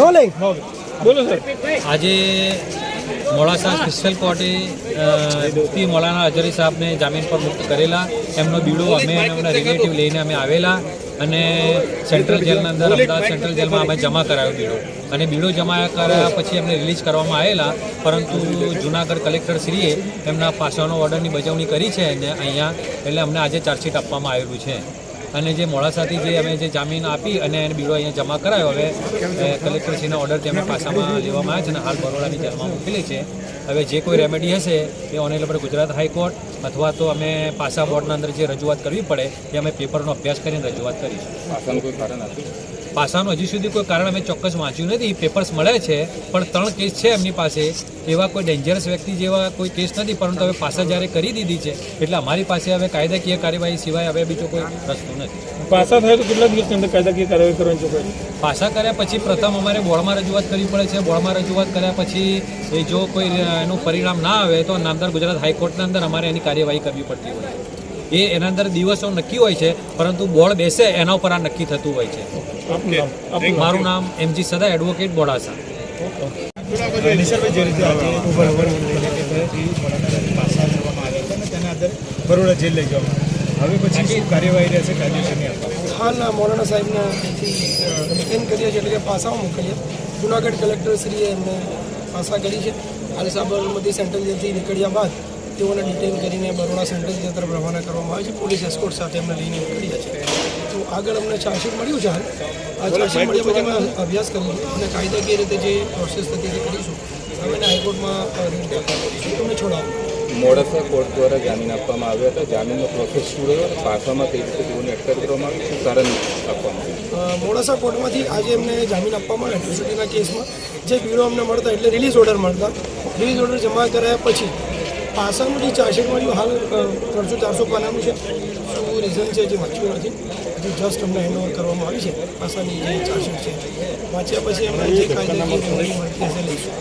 Rolling બોલો sir આજે Modasa special કોર્ટે મુફતી મૌલાના અજરી સાહેબને જામીન પર મુક્ત કરેલા. એમનો બીડો અમે એમના રિલેટિવ લઈને અમે આવેલા અને સેન્ટ્રલ જેલના અંદર અમદાવાદ સેન્ટ્રલ જેલમાં અમે જમા કરાયો બીડો. અને બીડો જમા કરાયા પછી એમને રિલીઝ કરવામાં આવેલા, પરંતુ જુનાગઢ કલેક્ટરશ્રીએ એમના પાસાનો ઓર્ડરની બજવણી કરી છે અને અહીંયા, એટલે અમને આજે ચાર્જશીટ આપવામાં આવેલું છે. અને જે મોડાસાથી જે અમે જે જામીન આપી અને એને બીડો અહીંયા જમા કરાયો, હવે કલેક્ટરશ્રીના ઓર્ડર અમે પાસામાં લેવામાં આવ્યા છે અને હાલ બરોડાની જેલમાં મોકલી છે. હવે જે કોઈ રેમેડી હશે, એ ઓનેલેબલ ગુજરાત હાઈકોર્ટ અથવા તો અમે પાસા બોર્ડના અંદર જે રજૂઆત કરવી પડે એ અમે પેપરનો અભ્યાસ કરીને રજૂઆત કરીશું. પાસાનું કોઈ કારણ નથી? પાસાનું હજી સુધી કોઈ કારણ અમે ચોક્કસ વાંચ્યું નથી. પેપર્સ મળે છે પણ ત્રણ કેસ છે એમની પાસે. એવા કોઈ ડેન્જરસ વ્યક્તિ જેવા કોઈ કેસ નથી પરંતુ હવે પાસા જ્યારે કરી દીધી છે એટલે અમારી પાસે હવે કાયદાકીય કાર્યવાહી સિવાય હવે બીજો કોઈ રસ્તો નથી. પાસા થાય તો કેટલા દિવસની અંદર કાયદાકીય કાર્યવાહી કરવાની પાસા કર્યા પછી પ્રથમ અમારે બોર્ડમાં રજૂઆત કરવી પડે છે. બોર્ડમાં રજૂઆત કર્યા પછી એ જો કોઈ એનું પરિણામ ના આવે તો નામદાર ગુજરાત હાઈકોર્ટના અંદર અમારે એની કાર્યવાહી કરવી પડતી હોય છે. એ એના અંદર દિવસો નક્કી હોય છે પરંતુ બોર્ડ બેસે એના ઉપર આ નક્કી થતું હોય છે. મારું નામ એમજી સદા એડવોકેટ બોડાસા. બરોડા જેલ લઈ જવામાં હવે પછી શું કાર્યવાહી રહેશે કાયદેસરની આપવા હાલ મૌલાના સાહેબના એમ કરીએ છીએ એટલે કે પાસાઓ મોકલીએ જુનાગઢ કલેક્ટરશ્રીએ એમને પાસા કરી છે. હાલ સાબરમતી સેન્ટ્રલ જેલથી નીકળ્યા બાદ તેઓને ડિટેન કરીને બરોડા સેન્ટ્રલ જેલ તરફ રવાના કરવામાં આવે છે. પોલીસ એસ્કોર્ટ સાથે અમને લઈને નીકળ્યા છે. તો આગળ અમને ચાર્જશીટ મળ્યું છે આ ચાર્જશીટ મળ્યા પછી અમે અભ્યાસ કરીશું અને કાયદાકીય રીતે જે પ્રોસેસ થતી તે કરીશું સામેના હાઈકોર્ટમાં અ, કરીશું તમને છોડાવો. મોડાસા કોર્ટ દ્વારા જામીન આપવામાં આવ્યા હતા. જામીનનો પ્રોસેસ શું રહ્યો અને પાસામાં કઈ રીતે તેઓને અટકાયત કરવામાં આવી? શું કારણ આપવામાં મોડાસા કોર્ટમાંથી આજે એમને જામીન આપવામાં આવ્યો. એટ્રોસિટીના કેસમાં જે બ્યુરો અમને મળતા એટલે રિલીઝ ઓર્ડર મળતા. રિલીઝ ઓર્ડર જમા કરાયા પછી પાસાનું જે મળ્યું હાલ ત્રણસો ચારસો પાનાનું છે. શું રીઝન છે જે વાંચ્યું નથી? હજુ જસ્ટ અમને હેન્ડઓવર કરવામાં આવી છે. પાસાની જે ચાર્જશીટ છે. વાંચ્યા પછી અમને જે કાર્યવાહી મળતી હશે લઈશું.